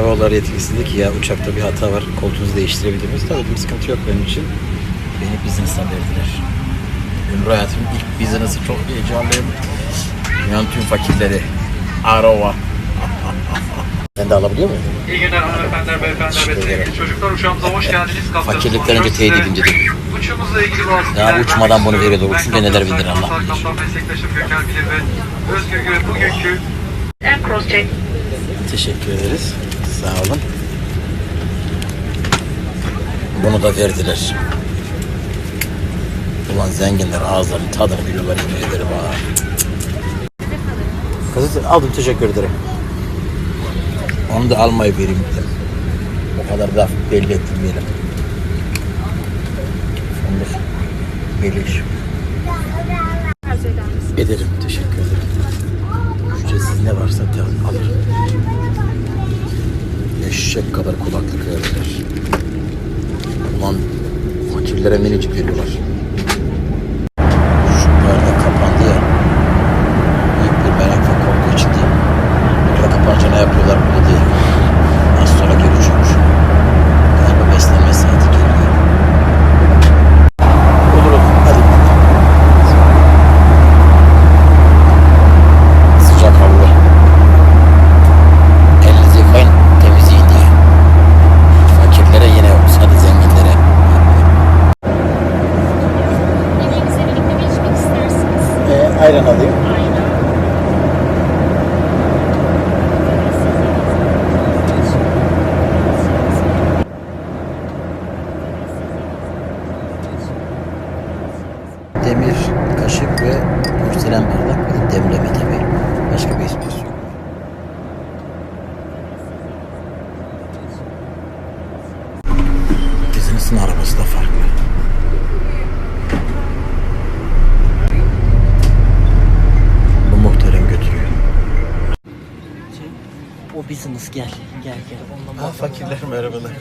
Havalar yetkilisi dedi ki ya uçakta bir hata var. Koltuğunuzu değiştirebilir miyiz? Tabii dedim sıkıntı yok benim için. Beni business'a verdiler. Ömrü hayatımın ilk business'ı çok heyecanlıyım. Dünyanın tüm fakirleri. Arova. Ben de alabiliyor muyum? İyi günler hanımefendiler, beyefendiler ve sevgili çocuklar. Uçağımıza hoş geldiniz. Kaptanımız Fakirlikten önce teyit size. edeyim dedim. Uçuşumuzla ilgili bazı Ya uçmadan bunu veriyordu. Uçunca neler kaptan bilir Allah bilir. Kaptan meslektaşım Gökhan Bilir ve Özgür Gül bugünkü cross check. Teşekkür ederiz. Sağ olun. Bunu da verdiler. Ulan zenginler ağızlarının tadını biliyorlar yemin ederim ha. Kızı aldım teşekkür ederim. Onu da almayı vereyim dedim. O kadar da belli ettirmeyelim. Fındık. Geliş. Ederim. Teşekkür ederim. Ücretsiz ne varsa alırım. Eşek kadar kulaklık verdiler. Ulan fakirlere minicik veriyorlar. Ayran alayım. Demir, kaşık ve porselen bardak demleme tabii. Başka bir esprisi yok. Business'ın arabası da farklı. O business gel. Gel gel. Ondan Ha, fakirler merhabalar.